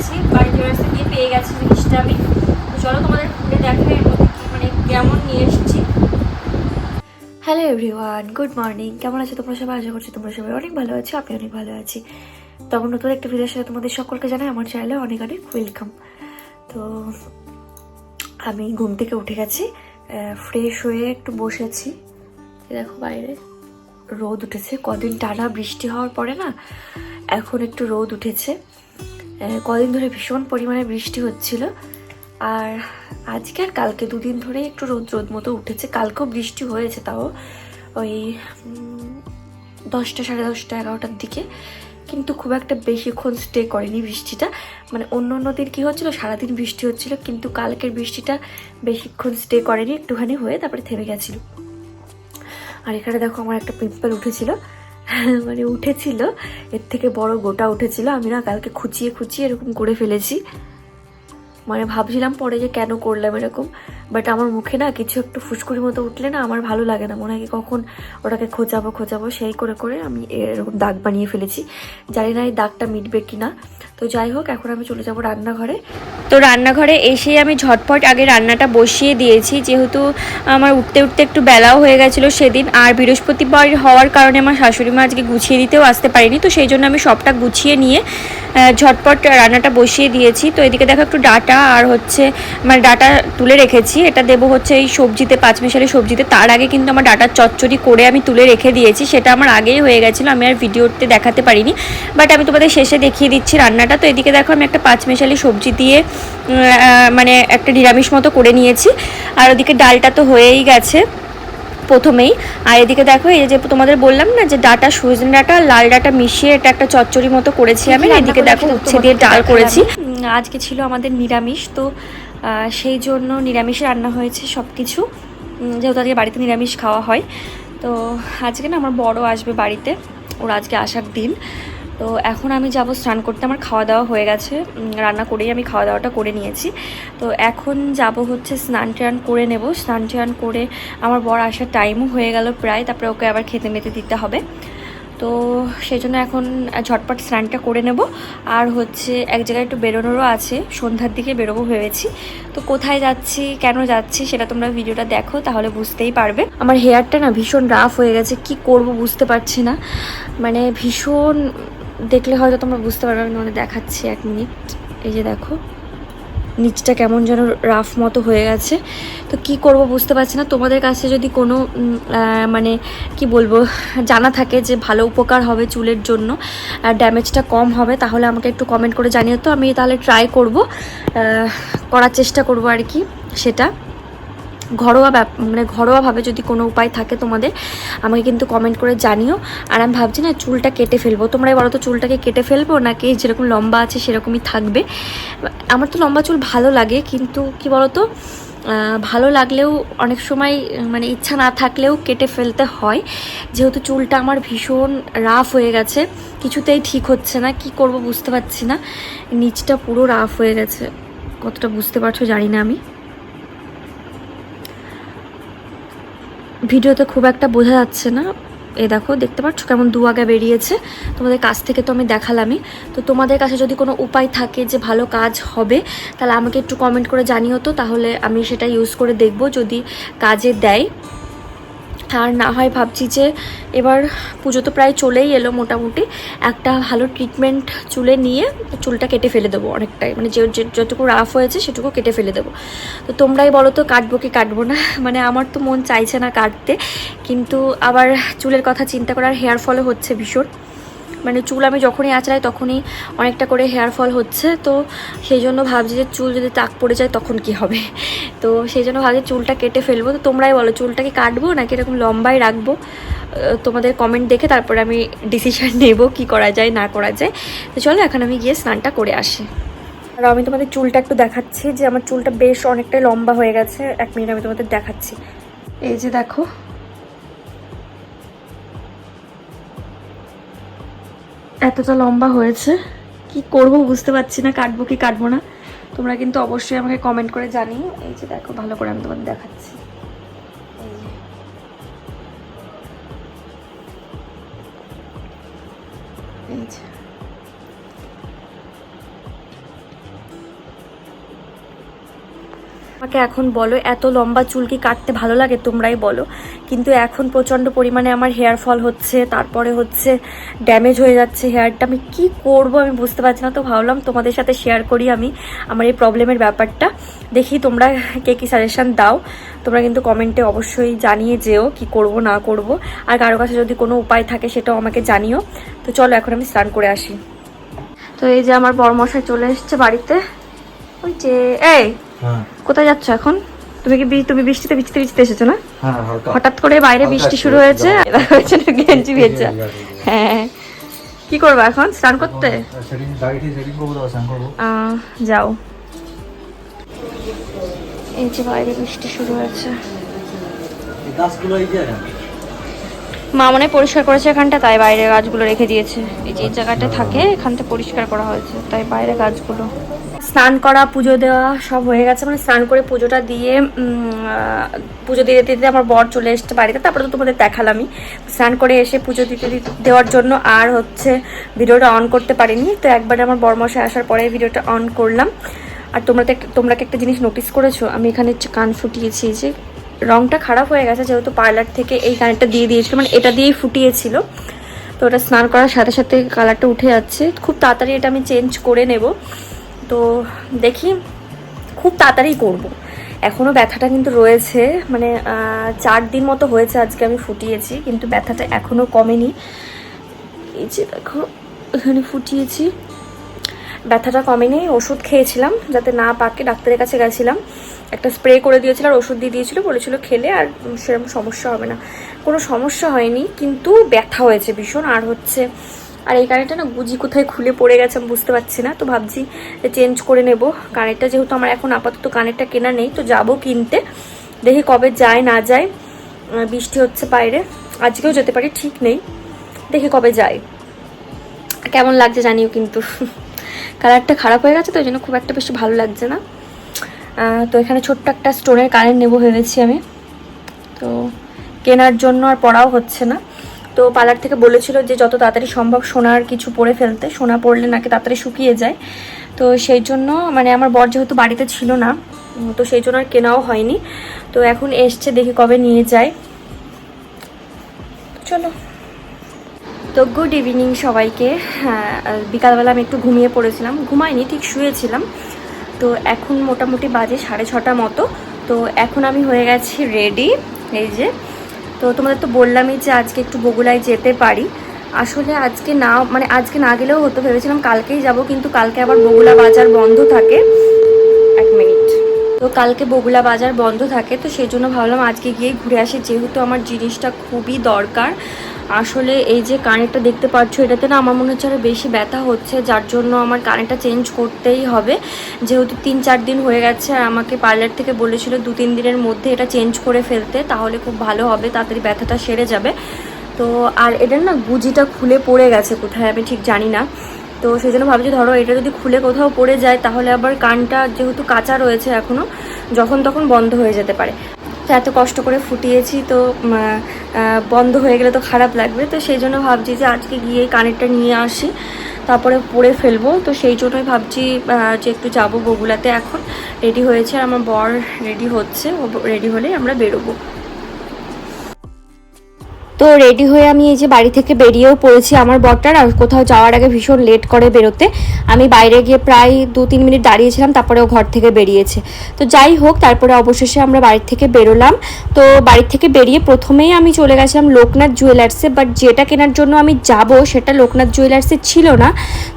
গেছি বাড়ি চলে আসতে গিয়ে পেয়ে গেছি জিনিসটা আমি তো চলো তোমাদের খুলে দেখাই এর মধ্যে মানে কেমন নিয়ে এসেছি। হ্যালো এভরিওয়ান গুড মর্নিং কেমন আছো তোমরা সবাই? আশা করছি তোমরা সবাই অনেক ভালো আছো আমি অনেক ভালো আছি। তো আমার নতুন একটা ভিডিওর সাথে তোমাদের সকলকে জানাই আমার চ্যানেলে অনেক অনেক ওয়েলকাম তো আমি ঘুম থেকে উঠে গেছি ফ্রেশ হয়ে একটু বসেছি। দেখো বাইরে রোদ উঠেছে, কদিন টানা বৃষ্টি হওয়ার পরে না এখন একটু রোদ উঠেছে। কদিন ধরে ভীষণ পরিমাণে বৃষ্টি হচ্ছিল। আর আজকে আর কালকে দুদিন ধরে একটু রোদ রোদ মতো উঠেছে। কালকেও বৃষ্টি হয়েছে তাও ওই দশটা সাড়ে দশটা এগারোটার দিকে। কিন্তু খুব একটা বেশিক্ষণ স্টে করেনি বৃষ্টিটা। মানে অন্য অন্য দিন কী হচ্ছিল? সারাদিন বৃষ্টি হচ্ছিল, কিন্তু কালকের বৃষ্টিটা বেশিক্ষণ স্টে করেনি। একটুখানি হয়ে তারপরে থেমে গেছিল। আর এখানে দেখো আমার একটা পিম্পল উঠেছিল। মানে উঠেছিল। এর থেকে বড় গোটা উঠেছিল। আমি না কালকে খুঁচিয়ে খুঁচিয়ে এরকম করে ফেলেছি। মানে ভাবছিলাম পরে যে কেন করলাম এরকম বাট আমার মুখে না কিছু একটু ফুসকুড়ি মতো উঠলে না আমার ভালো লাগে না। মনে হয় কখন ওটাকে খোঁচাবো খোঁচাবো, সেই করে করে আমি এরকম দাগ বানিয়ে ফেলেছি। জানি না এই দাগটা মিটবে কি না তো যাই হোক, এখন আমি চলে যাব রান্নাঘরে। তো রান্নাঘরে এসেই আমি ঝটপট আগে রান্নাটা বসিয়ে দিয়েছি। যেহেতু আমার উঠতে উঠতে একটু বেলাও হয়ে গেছিল সেদিন। আর বৃহস্পতিবার হওয়ার কারণে আমার শাশুড়ি মা আজকে গুছিয়ে দিতেও আসতে পারিনি। তো সেই জন্য আমি সবটা গুছিয়ে নিয়ে ঝটপট রান্নাটা বসিয়ে দিয়েছি। তো এদিকে দেখো একটু ডাটা আর হচ্ছে মানে ডাটা তুলে রেখেছি। এটা দেবো হচ্ছে এই সবজিতে পাঁচমিশালি সবজিতে। তার আগে কিন্তু আমার ডাটার চচ্চড়ি করে আমি তুলে রেখে দিয়েছি। সেটা আমার আগেই হয়ে গেছিল আমি আর ভিডিওতে দেখাতে পারিনি। বাট আমি তোমাদের শেষে দেখিয়ে দিচ্ছি রান্নাটা। তো এদিকে দেখো আমি একটা পাঁচমিশালি সবজি দিয়ে মানে একটা নিরামিষ মতো করে নিয়েছি। আর ওদিকে ডালটা তো হয়েই গেছে প্রথমেই। আর এদিকে দেখো এই যে তোমাদের বললাম না যে ডাটা সজনে ডাটা লাল ডাটা মিশিয়ে এটা একটা চচ্চড়ি মতো করেছি আমি। এদিকে দেখো উচ্ছে দিয়ে ডাল করেছি। আজকে ছিল আমাদের নিরামিষ, তো সেই জন্য নিরামিষ রান্না হয়েছে সব কিছু যেহেতু আজকে বাড়িতে নিরামিষ খাওয়া হয়, তো আজকে না আমার বড় আসবে বাড়িতে, ওর আজকে আসার দিন। তো এখন আমি যাব স্নান করতে, আমার খাওয়া দাওয়া হয়ে গেছে রান্না করেই আমি খাওয়া দাওয়াটা করে নিয়েছি। তো এখন যাব হচ্ছে স্নান টান করে নেব, স্নান টান করে আমার বর আসার টাইমও হয়ে গেল প্রায়, তারপরে ওকে আবার খেতে মেতে দিতে হবে। তো সেই জন্য এখন ঝটপট স্নানটা করে নেব। আর হচ্ছে এক জায়গায় একটু বেরোনোরও আছে, সন্ধ্যার দিকে বেরোবো ভেবেছি। তো কোথায় যাচ্ছি, কেন যাচ্ছি সেটা তোমরা ভিডিওটা দেখো, তাহলে বুঝতেই পারবে। আমার হেয়ারটা না ভীষণ রাফ হয়ে গেছে, কি করব বুঝতে পারছি না। মানে ভীষণ, দেখলে হয়তো তোমরা বুঝতে পারবে, আমি তোমাদের দেখাচ্ছি এক মিনিট। এই যে দেখো। নিচটা কেমন যেন রাফ মতো হয়ে গেছে। তো কি করব বুঝতে পারছি না। তোমাদের কাছে যদি কোনো মানে কি বলব, জানা থাকে যে ভালো উপকার হবে চুলের জন্য, আর ড্যামেজটা কম হবে, তাহলে আমাকে একটু কমেন্ট করে জানিয়ে তো। আমি তাহলে ট্রাই করব করার চেষ্টা করব আর কি সেটা। ঘরোয়া মানে ঘরোয়াভাবে যদি কোনো উপায় থাকে তোমাদের, আমাকে কিন্তু কমেন্ট করে জানিও। আর আমি ভাবছি না চুলটা কেটে ফেলব। তোমরা বলো তো চুলটাকে কেটে ফেলব নাকি যেরকম লম্বা আছে সেরকমই থাকবে? আমার তো লম্বা চুল ভালো লাগে কিন্তু কি বলো তো ভালো লাগলেও অনেক সময় মানে ইচ্ছা না থাকলেও কেটে ফেলতে হয়। যেহেতু চুলটা আমার ভীষণ রাফ হয়ে গেছে, কিছুতেই ঠিক হচ্ছে না, কি করব বুঝতে পারছি না। নিচটা পুরো রাফ হয়ে গেছে। কতটা বুঝতে পারছ জানি না আমি। ভিডিওতে খুব একটা বোঝা যাচ্ছে না। এ দেখো, দেখতে পাচ্ছ কেমন দু দুয়াগা বেরিয়েছে? তোমাদের কাছ থেকে তো আমি দেখালামই। তো তোমাদের কাছে যদি কোনো উপায় থাকে যে ভালো কাজ হবে, তাহলে আমাকে একটু কমেন্ট করে জানিও তো, তাহলে আমি সেটা ইউজ করে দেখব। যদি কাজে দেয় আর না হয় ভাবছি যে এবার পুজো তো প্রায় চলেই এলো মোটামুটি। একটা ভালো ট্রিটমেন্ট চুলে নিয়ে চুলটা কেটে ফেলে দেবো অনেকটাই। মানে যে যতটুকু রাফ হয়েছে সেটুকু কেটে ফেলে দেবো। তো তোমরাই বলো তো, কাটবো কি কাটবো না? মানে আমার তো মন চাইছে না কাটতে। কিন্তু আবার চুলের কথা চিন্তা করার হেয়ার ফলও হচ্ছে ভীষণ। মানে চুল আমি যখনই আঁচড়াই তখনই অনেকটা করে হেয়ার ফল হচ্ছে। তো সেই জন্য ভাবছি যে চুল যদি তাক পড়ে যায় তখন কি হবে? তো সেই জন্য ভাবছি চুলটা কেটে ফেলব। তো তোমরাই বলো, চুলটাকে কাটবো নাকি এরকম লম্বাই রাখব? তোমাদের কমেন্ট দেখে তারপরে আমি ডিসিশন নেব কি করা যায়, না করা যায়। তো চলো, এখন আমি গিয়ে স্নানটা করে আসি। আর আমি তোমাদের চুলটা একটু দেখাচ্ছি যে আমার চুলটা বেশ অনেকটাই লম্বা হয়ে গেছে। এক মিনিট আমি তোমাদের দেখাচ্ছি। এই যে দেখো এতটা লম্বা হয়েছে? কি করব বুঝতে পারছি না, কাটবো কি কাটবো না। তোমরা কিন্তু অবশ্যই আমাকে কমেন্ট করে জানিও। এই যে দেখো, ভালো করে আমি তোমাদের দেখাচ্ছি। আমাকে এখন বলো, এত লম্বা চুল কি কাটতে ভালো লাগে? তোমরাই বলো। কিন্তু এখন প্রচণ্ড পরিমাণে আমার হেয়ার ফল হচ্ছে, তারপরে হচ্ছে ড্যামেজ হয়ে যাচ্ছে হেয়ারটা আমি কি করব আমি বুঝতে পারছি না, তো ভাবলাম তোমাদের সাথে শেয়ার করি আমি আমার এই প্রবলেমের ব্যাপারটা। দেখি তোমরা কে কী সাজেশান দাও। তোমরা কিন্তু কমেন্টে অবশ্যই জানিয়ে যেও কি করব, না করব। আর কারও কাছে যদি কোনো উপায় থাকে সেটাও আমাকে জানিও। তো চলো এখন আমি স্নান করে আসি। তো এই যে আমার বরমশাই চলে এসছে বাড়িতে। ওই যে, এই! কোথায় যাচ্ছ এখন? তুমি কি তুমি বৃষ্টিতে ভিজতে ভিজতে এসেছ না? হ্যাঁ হঠাৎ করে বাইরে বৃষ্টি শুরু হয়েছে হয়েছে না গেঞ্জি ভেজা হ্যাঁ। কি করব এখন? স্নান করতে? যাও। এই যে বাইরে বৃষ্টি শুরু হয়েছে। মা মনে হয় পরিষ্কার করেছে এখানটা তাই বাইরে গাছগুলো রেখে দিয়েছে। এই যে জায়গাটা থাকে এখানটা পরিষ্কার করা হয়েছে তাই বাইরে গাছগুলো। স্নান করা, পুজো দেওয়া সব হয়ে গেছে। মানে স্নান করে পুজোটা দিয়ে পুজো দিতে দিতে আমার বর চলে এসছে বাড়িতে। তারপরে তো তোমাদের দেখালামই। স্নান করে এসে পুজো দিতে দেওয়ার জন্য আর হচ্ছে ভিডিওটা অন করতে পারিনি। তো একবারে আমার বরমশাই আসার পরে ভিডিওটা অন করলাম। আর তোমরা তো একটা- তোমরা কি একটা জিনিস নোটিস করেছ? আমি এখানে কান ফুটিয়েছি। যে রংটা খারাপ হয়ে গেছে, যেহেতু পার্লার থেকে এই কানেরটা দিয়ে দিয়েছিল মানে এটা দিয়েই ফুটিয়েছিল। তো ওটা স্নান করার সাথে সাথে কালারটা উঠে যাচ্ছে। খুব তাড়াতাড়ি এটা আমি চেঞ্জ করে নেব। তো দেখি, খুব তাড়াতাড়ি করব। এখনও ব্যথাটা কিন্তু রয়েছে মানে চার দিন মতো হয়েছে আজকে আমি ফুটিয়েছি, কিন্তু ব্যথাটা এখনও কমেনি। এই যে দেখো, এখানে ফুটিয়েছি। ব্যথাটা কমেনি, ওষুধ খেয়েছিলাম, যাতে না পাকে, ডাক্তারের কাছে গেছিলাম। একটা স্প্রে করে দিয়েছিল আর ওষুধ দিয়ে দিয়েছিল, বলেছিল খেলে আর সেরকম সমস্যা হবে না। কোনো সমস্যা হয়নি, কিন্তু ব্যথা হয়েছে ভীষণ, আর হচ্ছে আর এই কানেরটা না গুজি কোথায় খুলে পড়ে গেছে আমি বুঝতে পারছি না। তো ভাবছি চেঞ্জ করে নেব। কানেরটা যেহেতু আমার এখন আপাতত কানেরটা কেনা নেই, তো যাব কিনতে। দেখি কবে যায়, না যায়। বৃষ্টি হচ্ছে বাইরে। আজকেও যেতে পারি, ঠিক নেই। দেখি কবে যায়। কেমন লাগছে জানিও কিন্তু। কালারটা খারাপ হয়ে গেছে, তো ওই জন্য খুব একটা বেশি ভালো লাগছে না। তো এখানে ছোট্ট একটা স্টোনের কারেন্ট নেব ভেবেছি আমি। তো কেনার জন্য আর পড়াও হচ্ছে না। তো পার্লার থেকে বলেছিল যে যত তাড়াতাড়ি সম্ভব সোনার কিছু পরে ফেলতে, সোনা পরলে নাকি তাড়াতাড়ি শুকিয়ে যায়। তো সেই জন্য মানে আমার বর যেহেতু বাড়িতে ছিল না তো সেই জন্য আর কেনাও হয়নি। তো এখন এসছে, দেখি কবে নিয়ে যায়। চলো। তো গুড ইভিনিং সবাইকে। হ্যাঁ বিকালবেলা আমি একটু ঘুমিয়ে পড়েছিলাম। ঘুমাইনি, ঠিক শুয়েছিলাম। তো এখন মোটামুটি বাজে সাড়ে ছটা মতো। তো এখন আমি হয়ে গেছি রেডি এই যে তো তোমাদের তো বললামই যে আজকে একটু বগুলায় যেতে পারি। আসলে আজকে না মানে আজকে না গেলেও হতো, ভেবেছিলাম কালকেই যাব, কিন্তু কালকে আবার বগুলা বাজার বন্ধ থাকে। এক মিনিট। তো কালকে বগুলা বাজার বন্ধ থাকে, তো সেই জন্য ভাবলাম আজকে গিয়ে ঘুরে আসি, যেহেতু আমার জিনিসটা খুবই দরকার। আসলে এই যে কানেরটা দেখতে পাচ্ছ, এটাতে না আমার মনে হচ্ছে আরও বেশি ব্যথা হচ্ছে, যার জন্য আমার কানেরটা চেঞ্জ করতেই হবে। যেহেতু তিন চার দিন হয়ে গেছে আর আমাকে পার্লার থেকে বলেছিল দু তিন দিনের মধ্যে এটা চেঞ্জ করে ফেলতে, তাহলে খুব ভালো হবে, তাড়াতাড়ি ব্যথাটা সেরে যাবে। তো আর এটার না গুজিটা খুলে পড়ে গেছে কোথায় আমি ঠিক জানি না। তো সেই জন্য ভাবছি ধরো এটা যদি খুলে কোথাও পড়ে যায়, তাহলে আবার কানটা যেহেতু কাঁচা রয়েছে এখনও যখন তখন বন্ধ হয়ে যেতে পারে। তো এত কষ্ট করে ফুটিয়েছি, তো বন্ধ হয়ে গেলে তো খারাপ লাগবে। তো সেই জন্য ভাবছি যে আজকে গিয়ে কানেরটা নিয়ে আসি, তারপরে পরে ফেলব। তো সেই জন্যই ভাবছি যে একটু যাব বগুলাতে এখন। রেডি হয়েছে আর আমার বর রেডি হচ্ছে। রেডি হলে আমরা বেরোবো। তো রেডি হয়ে আমি এই যে বাড়ি থেকে বেরিয়েও পড়েছি আমার বরটার, আর কোথাও যাওয়ার আগে ভীষণ লেট করে বেরোতে। আমি বাইরে গিয়ে প্রায় দু তিন মিনিট দাঁড়িয়েছিলাম, তারপরে ও ঘর থেকে বেরিয়েছে। তো যাই হোক, তারপরে অবশেষে আমরা বাড়ি থেকে বেরোলাম। তো বাড়ি থেকে বেরিয়ে প্রথমেই আমি চলে গেছিলাম লোকনাথ জুয়েলার্সে বাট যেটা কেনার জন্য আমি যাব সেটা লোকনাথ জুয়েলার্সে ছিল না।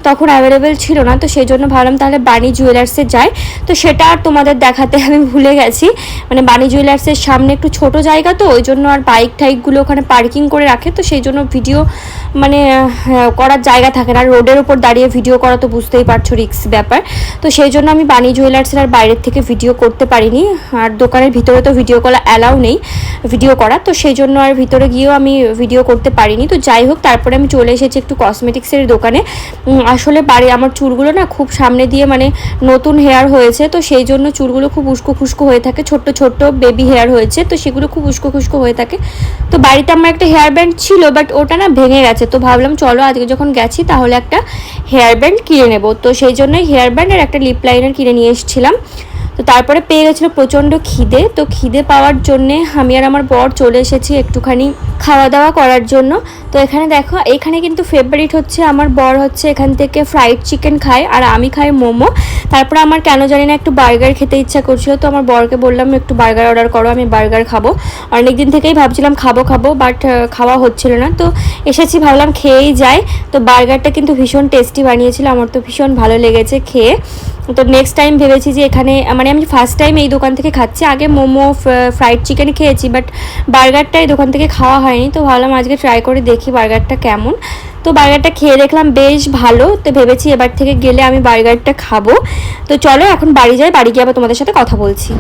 তখন অ্যাভেলেবেল ছিল না, তো সেই জন্য ভাবলাম তাহলে বাণী জুয়েলার্সে যাই। তো সেটা আর তোমাদের দেখাতে আমি ভুলে গেছি। মানে বাণী জুয়েলার্সের সামনে একটু ছোট জায়গা তো, ওই জন্য আর বাইক টাইকগুলো ওখানে পার্কিং করে রাখে, তো সেই জন্য ভিডিও মানে করার জায়গা থাকে না। রোডের উপর দাঁড়িয়ে ভিডিও করা তো বুঝতেই পারছ রিক্স ব্যাপার। তো সেই জন্য আমি বাণী জুয়েলার্সের আর বাইরের থেকে ভিডিও করতে পারিনি। আর দোকানের ভিতরে তো ভিডিও করা অ্যালাউ নেই ভিডিও করা। তো সেই জন্য আর ভিতরে গিয়েও আমি ভিডিও করতে পারিনি। তো যাই হোক, তারপরে আমি চলে এসেছি একটু কসমেটিক্সের দোকানে। আসলে বাড়ি, আমার চুলগুলো না খুব সামনে দিয়ে মানে নতুন হেয়ার হয়েছে, তো সেই জন্য চুলগুলো খুব উস্কো খুস্কো হয়ে থাকে। ছোট্ট ছোট্ট বেবি হেয়ার হয়েছে, তো সেগুলো খুব উস্কো খুস্কো হয়ে থাকে। তো বাড়িতে আমার হেয়ার ব্যান্ড ছিল বাট ওটা না ভেঙে গেছে। তো ভাবলাম, চলো আজকে যখন গেছি, তাহলে একটা হেয়ার ব্যান্ড কিনে নেব। তো সেই জন্যই হেয়ার ব্যান্ড আর একটা লিপ লাইনার কিনে নিয়ে এসেছিলাম। তো তারপরে পেয়ে গেছিল প্রচণ্ড খিদে। তো খিদে পাওয়ার জন্যে আমি আর আমার বর চলে এসেছি একটুখানি খাওয়া দাওয়া করার জন্য। তো এখানে দেখো, এখানে কিন্তু ফেভারিট হচ্ছে আমার বর হচ্ছে এখান থেকে ফ্রাইড চিকেন খায় আর আমি খাই মোমো। তারপরে আমার কেন জানি না একটু বার্গার খেতে ইচ্ছা করছিল, তো আমার বরকে বললাম, একটু বার্গার অর্ডার করো, আমি বার্গার খাব। অনেক দিন থেকেই ভাবছিলাম খাব খাব বাট খাওয়া হচ্ছিল না। তো এসেছি, ভাবলাম খেয়েই যাই। তো বার্গারটা কিন্তু ভীষণ টেস্টি বানিয়েছিল, আমার তো ভীষণ ভালো লেগেছে খেয়ে। তো নেক্সট টাইম ভেবেছি যে এখানে মানে আমি ফার্স্ট টাইম এই দোকান থেকে খাচ্ছি। আগে মোমো ফ্রাইড চিকেন খেয়েছি বাট বার্গারটা এই দোকান থেকে খাওয়া হয়নি। তো ভাবলাম আজকে ট্রাই করে দেখি বার্গারটা কেমন। তো বার্গারটা খেয়ে দেখলাম বেশ ভালো। তো ভেবেছি এবার থেকে গেলে আমি বার্গারটা খাব। তো চলো এখন বাড়ি যাই, বাড়ি গিয়ে আবার তোমাদের সাথে কথা বলছি।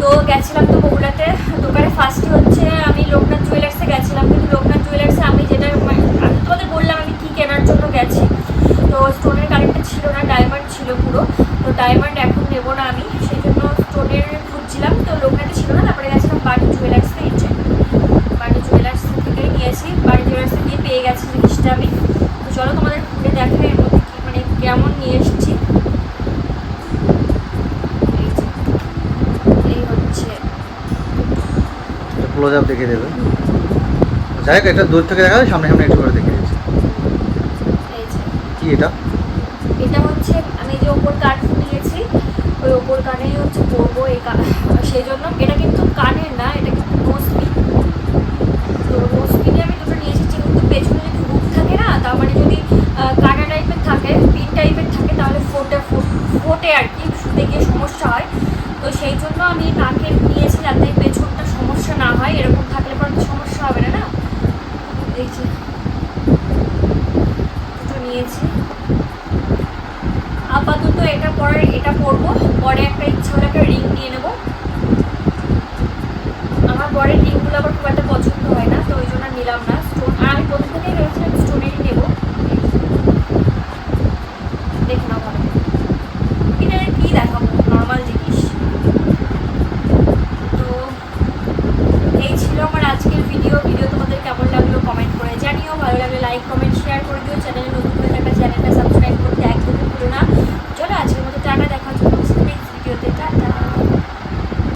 তো গেছিলাম তো বগুড়াতে। দোকানে ফার্স্টে হচ্ছে আমি লোকনাথ জুয়েলার্সে গেছিলাম কিন্তু লোকনাথ জুয়েলার্সে আমি যেটা মানে আমি তোমাদের বললাম আমি কী কেনার জন্য গেছি তো স্টোনের কানেক্টটা ছিল না ডায়মন্ড ছিল পুরো। তো ডায়মন্ড এখন নেব না আমি, সেই জন্য স্টোনের খুঁজছিলাম। তো লোকনাথে ছিল না, তারপরে গেছিলাম বাড়ি জুয়েলার্সে ইচ্ছে বাড়ি জুয়েলার্স থেকেই নিয়েছি বাড়ি জুয়েলার্সে গিয়ে পেয়ে গেছি জিনিসটা আমি। তো চলো তোমাদের এর মধ্যে কি মানে কেমন নিয়ে এসেছি। এই হচ্ছে। ক্লোজ দেখিয়ে দেবে। যাই হোক, এটা দূর থেকে দেখা সামনে সামনে একটু করে যে কি এটা? এটা হচ্ছে, আমি যে ওপর কান নিয়েছি ওই ওপর কানেই হচ্ছে পরবো এই সেই জন্য এটা কিন্তু কানের না, এটা কিন্তু নোসপিন তো নোসপিনে আমি দুটো নিয়ে এসেছি, কিন্তু পেছনে যদি রূপ থাকে না, তার মানে যদি কাটা টাইপের থাকে পিন টাইপের থাকে, তাহলে ফোটে ফোটে আর কি, শুতে সমস্যা হয়। তো সেই জন্য আমি নাকের নিয়েছি যাতে পেছনটা সমস্যা না হয়, এরকম থাকলে পরে সমস্যা হবে না না? এই যে। নিয়েছি। আপাতত এটা পরে, এটা পরবো, পরে একটা ইচ্ছা হলে একটা রিং নিয়ে নেব। আমার পরে রিংগুলো আবার খুব একটা পছন্দ হয় না, তো ওই জন্য নিলাম না। স্টোন আর আমি প্রথম